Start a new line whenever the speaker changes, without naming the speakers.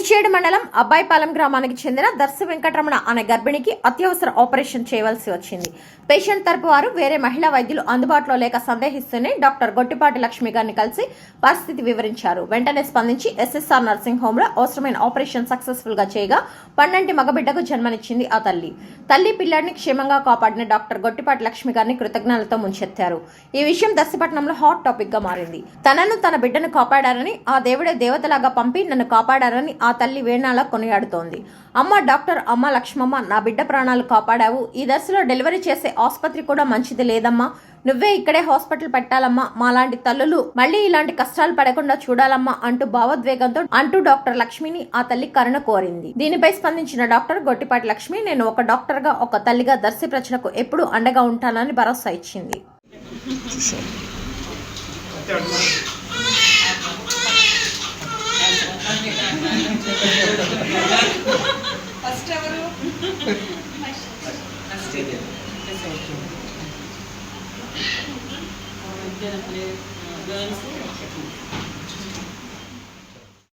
కుర్చేడు మండలం అబ్బాయిపాలెం గ్రామానికి చెందిన దర్శి వెంకటరమణ అనే గర్భిణికి అత్యవసర ఆపరేషన్ చేయవలసి వచ్చింది. పేషెంట్ తరపు వారు వేరే మహిళా వైద్యులు అందుబాటులో లేక సందేహిస్తూనే డాక్టర్ గొట్టిపాటి లక్ష్మి గారిని కలిసి పరిస్థితి వివరించారు. వెంటనే స్పందించి ఎస్ఎస్ఆర్ నర్సింగ్ హోమ్లో అవసరమైన ఆపరేషన్ సక్సెస్ఫుల్గా చేయగా పన్నంటి మగబిడ్డకు జన్మనిచ్చింది ఆ తల్లి. తల్లి పిల్లాడిని క్షేమంగా కాపాడిన డాక్టర్ గొట్టిపాటి లక్ష్మి గారిని కృతజ్ఞతలతో ముంచెత్తారు. ఈ విషయం దర్శపట్నంలో హాట్ టాపిక్గా మారింది. తనను తన బిడ్డను కాపాడారని ఆ దేవుడే దేవతలాగా పంపి నన్ను కాపాడారని ఆ ఆ తల్లి వేణాల కొనియాడుతోంది. అమ్మ డాక్టర్ అమ్మ లక్ష్మమ్మ నా బిడ్డ ప్రాణాలు కాపాడావు. ఈ దశలో డెలివరీ చేసే ఆసుపత్రి కూడా మంచిది లేదమ్మా. నువ్వే ఇక్కడే హాస్పిటల్ పెట్టాలమ్మా. మాలాంటి తల్లులు మళ్ళీ ఇలాంటి కష్టాలు పడకుండా చూడాలమ్మా అంటూ భావోద్వేగంతో అంటూ డాక్టర్ లక్ష్మిని ఆ తల్లి కరుణ కోరింది. దీనిపై స్పందించిన డాక్టర్ గొట్టిపాటి లక్ష్మి నేను ఒక డాక్టర్గా ఒక తల్లిగా దర్శి ప్రజలకు ఎప్పుడూ అండగా ఉంటానని భరోసా ఇచ్చింది.
ಫಸ್ಟ್ ಅವರು
ಅಷ್ಟೇ ಗರ್ಲ್ಸ್